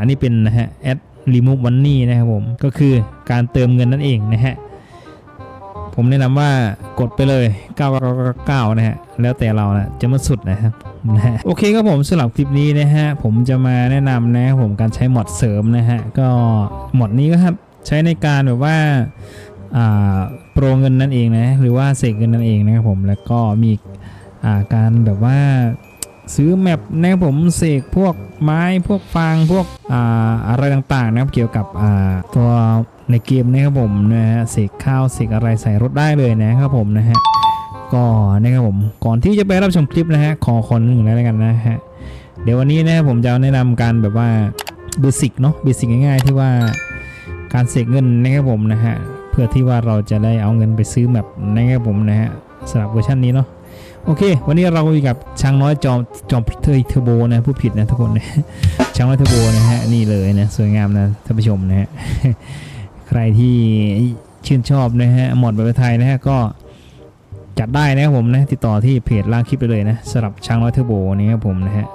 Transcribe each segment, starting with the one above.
อันนี้เป็นนะฮะ add remove money นะครับผม ก็คือการเติมเงินนั่นเองนะฮะ ผมแนะนำว่ากดไปเลย 999 นะฮะ แล้วแต่เรานะจะมาสุดนะครับนะฮะโอเคครับผมสำหรับคลิปนี้นะฮะ ผมจะมาแนะนำนะครับผมการใช้หมอดเสริมนะฮะ ก็หมอดนี้ก็ครับใช้ในการแบบว่าอ่าโปรเงินนั่นเองนะ หรือว่าเสกเงินนั่นเองนะครับผม แล้วก็มีอ่าการแบบว่า ซื้อแมปนะครับผมเสกพวกไม้พวกฟางพวกอ่าอะไรต่างๆนะครับเกี่ยวกับอ่าตัวในเกมนะครับผมนะฮะเสกข้าวเสกอะไรใส่รถได้เลยนะครับผมนะฮะก็นะครับผมก่อนที่จะไปรับชมคลิปนะฮะขอคนหนึ่งแล้วกันนะฮะเดี๋ยววันนี้นะครับผมจะแนะนำการแบบว่าเบสิกเนาะเบสิกง่ายๆที่ว่าการเสกเงินนะครับผมนะฮะเพื่อที่ว่าเราจะได้เอาเงินไปซื้อแมปนะครับผมนะฮะสำหรับเวอร์ชันนี้เนาะ โอเค วันนี้เราอยู่กับช้างน้อยจอมจอมเทยเทอร์โบนะผู้ผิดนะทุกคนนะช้างน้อยเทอร์โบนะฮะนี่เลยนะสวยงามนะท่านผู้ชมนะฮะใครที่ชื่นชอบนะฮะหมอดแบบไทยนะฮะก็จัดได้นะครับผมนะติดต่อที่เพจล่างคลิปไปเลยนะสำหรับช้างน้อยเทอร์โบนี่ครับผมนะฮะ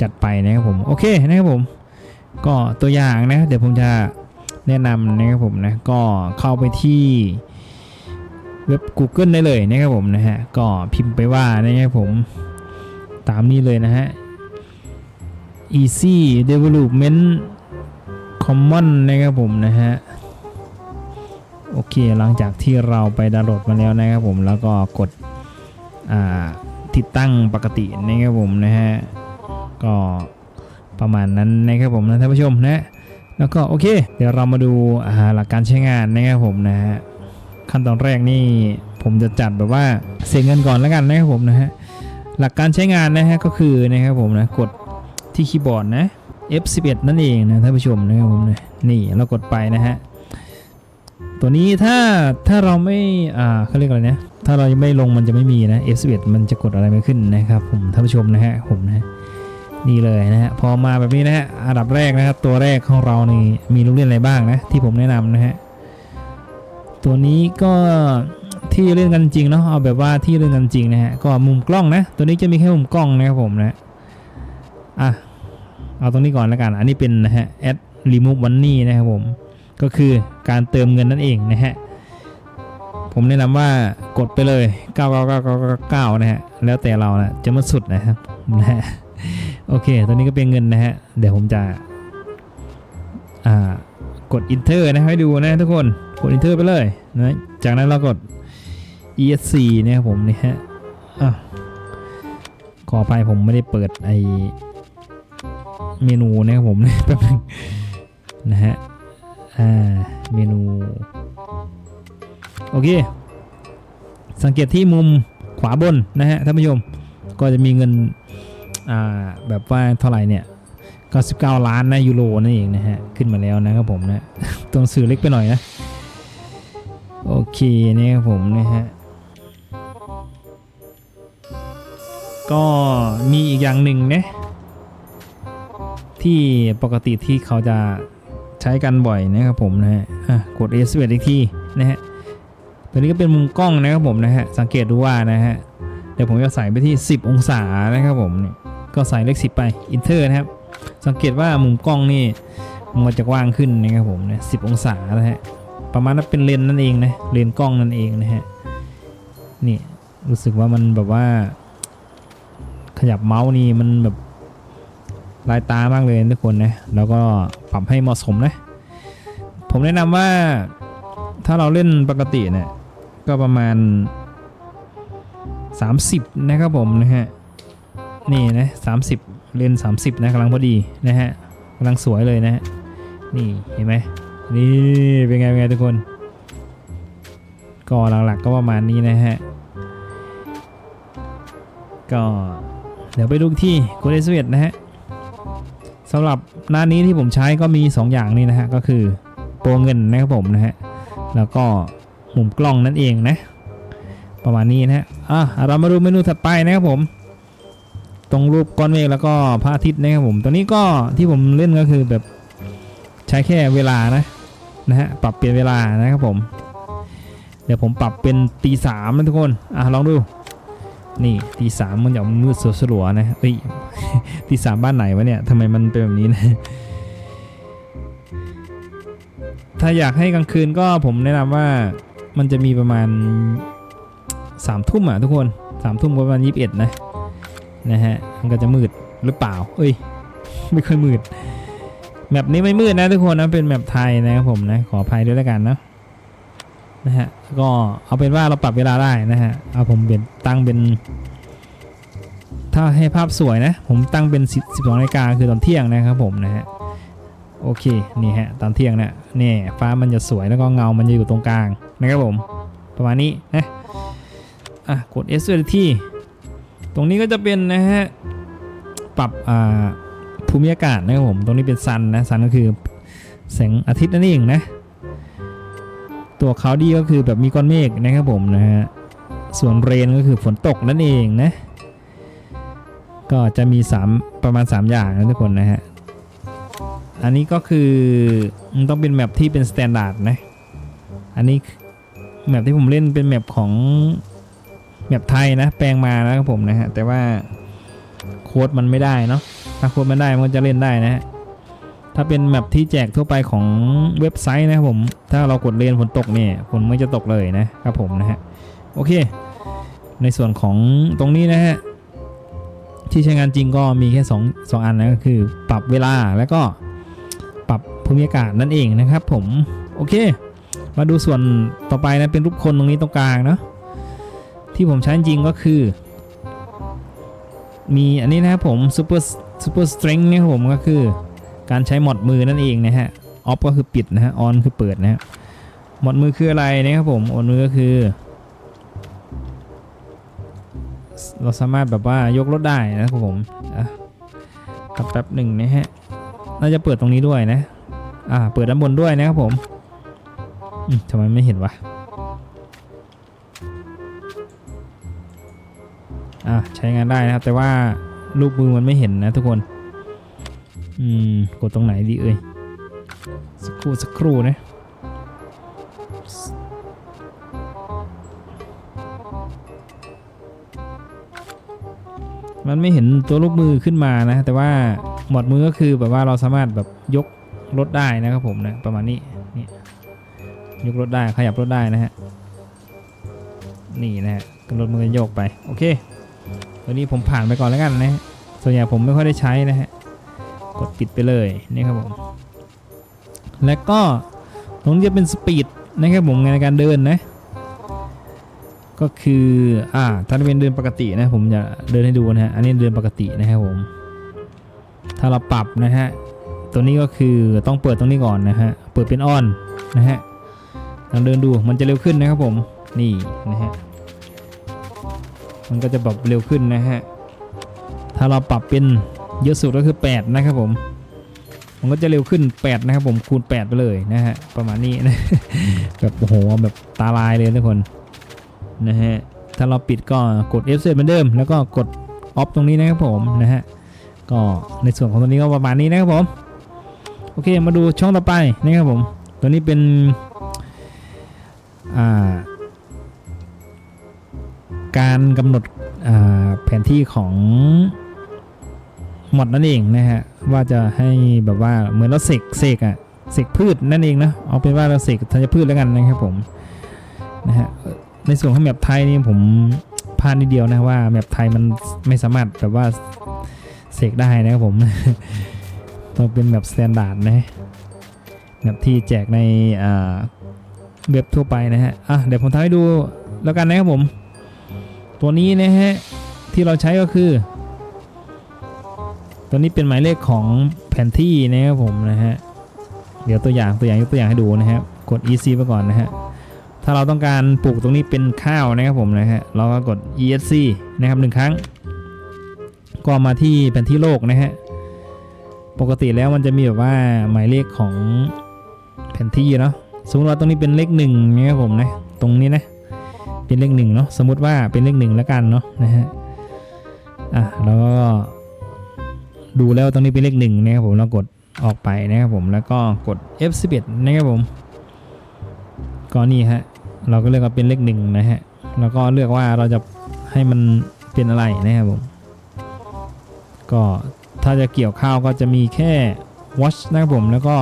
จัดไปนะครับผมโอเคนะครับผม ก็ตัวอย่างนะเดี๋ยวผมจะแนะนำนะครับผมนะก็เข้าไปที่ เว็บ Google ได้เลยนะครับผมนะฮะก็พิมพ์ไปว่านะครับผมตามนี้เลยนะฮะ easy development common นะครับผมนะฮะโอเคหลังจากที่เราไปดาวน์โหลดมาแล้วนะครับผมแล้วก็กดติดตั้งปกตินะครับผมนะฮะก็ประมาณนั้นนะครับผมนะท่านผู้ชมนะแล้วก็โอเค เดี๋ยวเรามาดูาหลักการใช้งานนะครับผมนะฮะ ขั้นตอนแรกนี่ผมจะจัดแบบว่าเสียเงินก่อนแล้วกันนะครับผมนะฮะหลักการใช้งานนะฮะก็คือนะครับผมนะกดที่คีย์บอร์ดนะ F11 นั่นเองนะท่านผู้ชมนะครับผมนะนี่เรากดไปนะฮะตัวนี้ถ้าถ้าเราไม่อ่าเขาเรียกอะไรนะถ้าเรายังไม่ลงมันจะไม่มีนะ F11 มันจะกดอะไรไม่ขึ้นนะครับผมท่านผู้ชมนะฮะผมนะนี่เลยนะฮะพอมาแบบนี้นะฮะอันดับแรกนะครับตัวแรกของเรานี่มีลูกเล่นอะไรบ้างนะที่ผมแนะนำนะฮะ ตัวนี้ก็ที่เล่นกันจริงเนาะเอาแบบว่าที่เล่นกันจริงนะฮะก็มุมกล้องนะตัวนี้จะมีแค่มุมกล้องนะครับผมนะอะเอาตรงนี้ก่อนแล้วกัน อันนี้เป็นนะฮะ add remove money นะครับผมก็คือการเติมเงินนั่นเองนะฮะผมแนะนำว่ากดไปเลย99999นะฮะแล้วแต่เรานะจะมาสุดนะครับนะฮะโอเคตัวนี้ก็เป็นเงินนะฮะเดี๋ยวผมจะอ่า กด enter นะให้ดูนะทุกคนกด enter ไปเลยนะจากนั้นเรากด esc นะครับผมนี่ฮะอะขอไปผมไม่ได้เปิดไอเมนูนะครับผมแป๊บนึงนะฮะอ่าเมนูโอเค สังเกตที่มุมขวาบนนะฮะท่านผู้ชมก็จะมีเงินอ่าแบบว่าเท่าไหร่เนี่ย 99 ล้านนะยูโรนั่นเองนะฮะ ขึ้นมาแล้วนะครับผมนะตัวหนังสื่อเล็กไปหน่อยนะ โอเคนี่ครับผมนะฮะ ก็มีอีกอย่างหนึ่งนะที่ปกติที่เขาจะใช้กันบ่อยนะครับผมนะฮะอะกด S 1อีกทีนะฮะตัวนี้ก็เป็นมุมกล้องนะครับผมนะฮะ สังเกตดูว่านะฮะ เดี๋ยวผมจะใส่ไปที่ 10 องศานะครับผมเนี่ยก็ใส่เลข 10 ไปอินเทอร์นะครับ สังเกตว่ามุมกล้องนี่มันจะกว้างขึ้นนะครับผมนะ10องศานะฮะประมาณนั้นเป็นเลนนั่นเองนะเลนกล้องนั่นเองนะฮะนี่รู้สึกว่ามันแบบว่า ขยับเมาส์นี่มันแบบลายตามากเลยทุกคนนะแล้วก็ปรับให้เหมาะสมนะ ผมแนะนำว่าถ้าเราเล่นปกติเนี่ยก็ประมาณ 30 นะครับผมนะฮะนี่นะ30 เลนส์30 นะกำลังพอดีนะฮะกำลังสวยเลยนะฮะนี่เห็นไหมนี่เป็นไงเป็นไงทุกคนก็หลักๆก็ประมาณนี้นะฮะก็เดี๋ยวไปดูที่โกลเด้นสวีทนะฮะสำหรับหน้านี้ที่ผมใช้ก็มี 2 อย่างนี้นะฮะก็คือโปรเงินนะครับผมนะฮะแล้วก็มุมกล้องนั่นเองนะ ประมาณนี้นะฮะอะเรามาดูเมนูถัดไปนะครับผม ตรงรูปก้อนเมฆแล้วก็พระอาทิตย์นะครับผมตัวนี้ก็ที่ผมเล่นก็คือแบบใช้แค่เวลานะนะฮะปรับเปลี่ยนเวลานะครับผม เดี๋ยวผมปรับเป็นตีสามนะทุกคนอะลองดู นี่ตีสามมันจะมืดสลัวๆนะเฮ้ยตีสามบ้านไหนวะเนี่ยทำไมมันเป็นแบบนี้นะถ้าอยากให้กลางคืนก็ผมแนะนำว่ามันจะมีประมาณสามทุ่มอะทุกคนสามทุ่มประมาณยี่สิบเอ็ดนะ นะฮะมันก็จะมืดหรือเปล่า เอ้ย ไม่ค่อยมืดแมปนี้ไม่มืดนะทุกคนนะเป็นแมปไทยนะครับผมนะขออภัยด้วยแล้วกันนะนะฮะก็เอาเป็นว่าเราปรับเวลาได้นะฮะเอาผมเป็นตั้งเป็น ถ้าให้ภาพสวยนะ ผมตั้งเป็น 12นาฬิกาคือตอนเที่ยงนะครับผมนะฮะโอเคนี่ฮะตอนเที่ยงเนี่ยนี่ฟ้ามันจะสวยแล้วก็เงามันจะอยู่ตรงกลางนะครับผม ประมาณนี้นะอะกด S ที่ ตรงนี้ก็จะเป็นนะฮะปรับภูมิอากาศนะครับผมตรงนี้เป็นซันนะซันก็คือแสงอาทิตย์นั่นเองนะ ตัวเขาดีก็คือแบบมีก้อนเมฆนะครับผมนะฮะส่วนเรนก็คือฝนตกนั่นเองนะ ก็จะมี 3 ประมาณ 3 อย่างนะทุกคนนะฮะอันนี้ก็คือมันต้องเป็นแมปที่เป็นสแตนดาร์ดนะ อันนี้แมปที่ผมเล่นเป็นแมปของ แมปไทยนะ แปลงมานะครับผมนะฮะ แต่ว่าโค้ดมันไม่ได้เนาะ ถ้าโค้ดมันได้มันจะเล่นได้นะฮะ ถ้าเป็นแมปที่แจกทั่วไปของเว็บไซต์นะครับผม ถ้าเรากดเรียนฝนตกเนี่ยฝนไม่จะตกเลยนะครับผมนะฮะ โอเค ในส่วนของตรงนี้นะฮะ ที่ใช้งานจริงก็มีแค่2 2อันนะก็คือ ปรับเวลาแล้วก็ปรับภูมิอากาศนั่นเองนะครับผม โอเค มาดูส่วนต่อไปนะเป็นรูปคนตรงนี้ตรงกลางเนาะ ที่ผมใช้จริงก็คือ มีอันนี้นะครับผม super super strength เนี่ยครับผมก็คือ การใช้หมดมือนั่นเองนะฮะ off ก็คือปิดนะฮะ on คือเปิดนะฮะหมดมือคืออะไรนะครับผมหมดมือก็คือ เราสามารถแบบว่ายกรถได้นะครับผมอะครับแป๊บหนึ่งนะฮะน่าจะเปิดตรงนี้ด้วยนะ อ่า เปิดด้านบนด้วยนะครับผมทำไมไม่เห็นวะ อ่าใช้งานได้นะครับ แต่ว่ารูปมือมันไม่เห็นนะทุกคน อืม กดตรงไหนดีเอ่ย สักครู่สักครู่นะมันไม่เห็นตัวลูกมือขึ้นมานะ แต่ว่าหมดมือก็คือแบบว่าเราสามารถแบบยกรถได้นะครับผมนะประมาณนี้นี่ยกรถได้ขยับรถได้นะฮะนี่นะฮะรถมือโยกไป โอเค ตัวนี้ผมผ่านไปก่อนแล้วกันนะฮะส่วนใหญ่ผมไม่ค่อยได้ใช้นะฮะกดปิดไปเลยนี่ครับผมแล้วก็ตรงนี้จะเป็นสปีดนะครับผมในการเดินนะก็คืออ่าถ้าเป็นเดินปกตินะผมจะเดินให้ดูนะฮะอันนี้เดินปกตินะครับผมถ้าเราปรับนะฮะตัวนี้ก็คือต้องเปิดตรงนี้ก่อนนะฮะเปิดเป็นออนนะฮะลองเดินดูมันจะเร็วขึ้นนะครับผมนี่นะฮะ มันก็จะแบบเร็วขึ้นนะฮะ ถ้าเราปรับเป็นเยอะสุดก็คือ 8 นะครับผม มันก็จะเร็วขึ้น 8 นะครับผมคูณ 8 ไปเลยนะฮะ ประมาณนี้นะแบบโอ้โหแบบตาลายเลยทุกคนนะฮะ ถ้าเราปิดก็กด F เเหมือนเดิม แล้วก็กด Off ตรงนี้นะครับผมนะฮะ ก็ในส่วนของตัวนี้ก็ประมาณนี้นะครับผม โอเคมาดูช่องต่อไปนะครับผม ตัวนี้เป็นอ่า การกำหนดแผนที่ของหมดนั่นเองนะฮะว่าจะให้แบบว่าเหมือนเราเสกเสกอะเสกพืชนั่นเองนะเอาเป็นว่าเราเสกธัญพืชแล้วกันนะครับผมนะฮะในส่วนของแมปไทยนี่ผมพลาดนิดเดียวนะว่าแมปไทยมันไม่สามารถแบบว่าเสกได้นะครับผมต้องเป็นแบบสแตนดาร์ดนะแมปที่แจกในเว็บทั่วไปนะฮะอะเดี๋ยวผมทำให้ดูแล้วกันนะครับผม ตัวนี้นะฮะที่เราใช้ก็คือ ตัวนี้เป็นหมายเลขของแผนที่นะครับผมนะฮะเดี๋ยวตัวอย่างตัวอย่างยกตัวอย่างให้ดูนะครับ กด EC ไปก่อนนะฮะถ้าเราต้องการปลูกตรงนี้เป็นข้าวนะครับผมนะฮะเราก็กด ESC นะครับหนึ่งครั้ง ก็มาที่แผนที่โลกนะฮะปกติแล้วมันจะมีแบบว่าหมายเลขของแผนที่เนาะสมมติว่าตรงนี้เป็นเลขหนึ่งนะครับผมนะตรงนี้นะ เป็นเลขหนึ่งเนาะสมมติว่าเป็นเลขหนึ่งแล้วกันเนาะนะฮะอะแล้วก็ดูแล้วตรงนี้เป็นเลขหนึ่งนะครับผมเรากดออกไปนะครับผมแล้วก็กด F11 นะครับผมก็นี่ฮะเราก็เลือกว่าเป็นเลขหนึ่งนะฮะแล้วก็เลือกว่าเราจะให้มันเป็นอะไรนะครับผมก็ถ้าจะเกี่ยวข้าวก็จะมีแค่ watch นะครับผมแล้วก็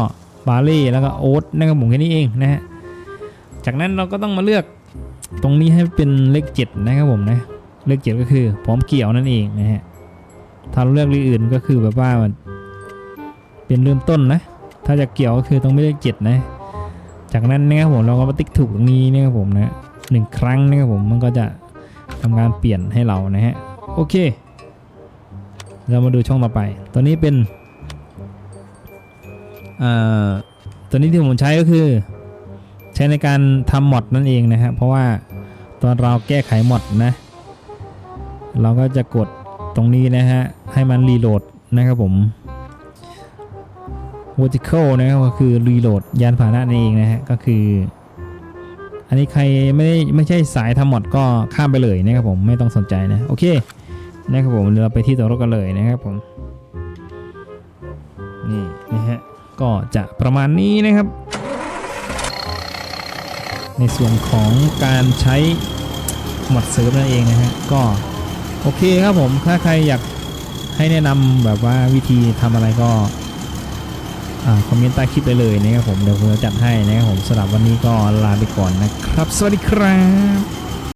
บาร์ลี่แล้วก็โอ๊ตนะครับผมแค่นี้เองนะฮะจากนั้นเราก็ต้องมาเลือก ตรงนี้ให้เป็นเลข 7 นะครับผมนะ เลข 7 ก็คือพร้อมเกี่ยวนั่นเองนะฮะ ถ้าเลือกเลขอื่นก็คือแบบว่ามันเป็นเริ่มต้นนะ ถ้าจะเกี่ยวก็คือต้องไม่เลข7นะ จากนั้นนะครับผมเราก็มาติ๊กถูกตรงนี้นะครับผมนะหนึ่งครั้งนะครับผมมันก็จะทำการเปลี่ยนให้เรานะฮะ โอเค เรามาดูช่องต่อไป ตัวนี้เป็นอ่าตัวนี้ที่ผมใช้ก็คือ ช้ในการทำมอดนั่นเองนะฮะเพราะว่าตอนเราแก้ไขมอดนะเราก็จะกดตรงนี้นะฮะให้มันรีโหลดนะครับผม vertical นะครับก็คือ reload ยานพาหนะนั่นเองนะฮะก็คือ อันนี้ใครไม่ได้ไม่ใช่สายทำมอดก็ข้ามไปเลยนะครับผมไม่ต้องสนใจนะโอเคนะครับผมเราไปที่ตัวรถกันเลยนะครับผมนี่นะฮะก็จะประมาณนี้นะครับ ในส่วนของการใช้หมัดเซิร์ฟนั่นเองนะฮะก็โอเคครับผมถ้าใครอยากให้แนะนำแบบว่าวิธีทำอะไรก็คอมเมนต์ใต้คลิปไปเลยนะครับผมเดี๋ยวผมจะจัดให้นะครับผมสำหรับวันนี้ก็ลาไปก่อนนะครับ สวัสดีครับ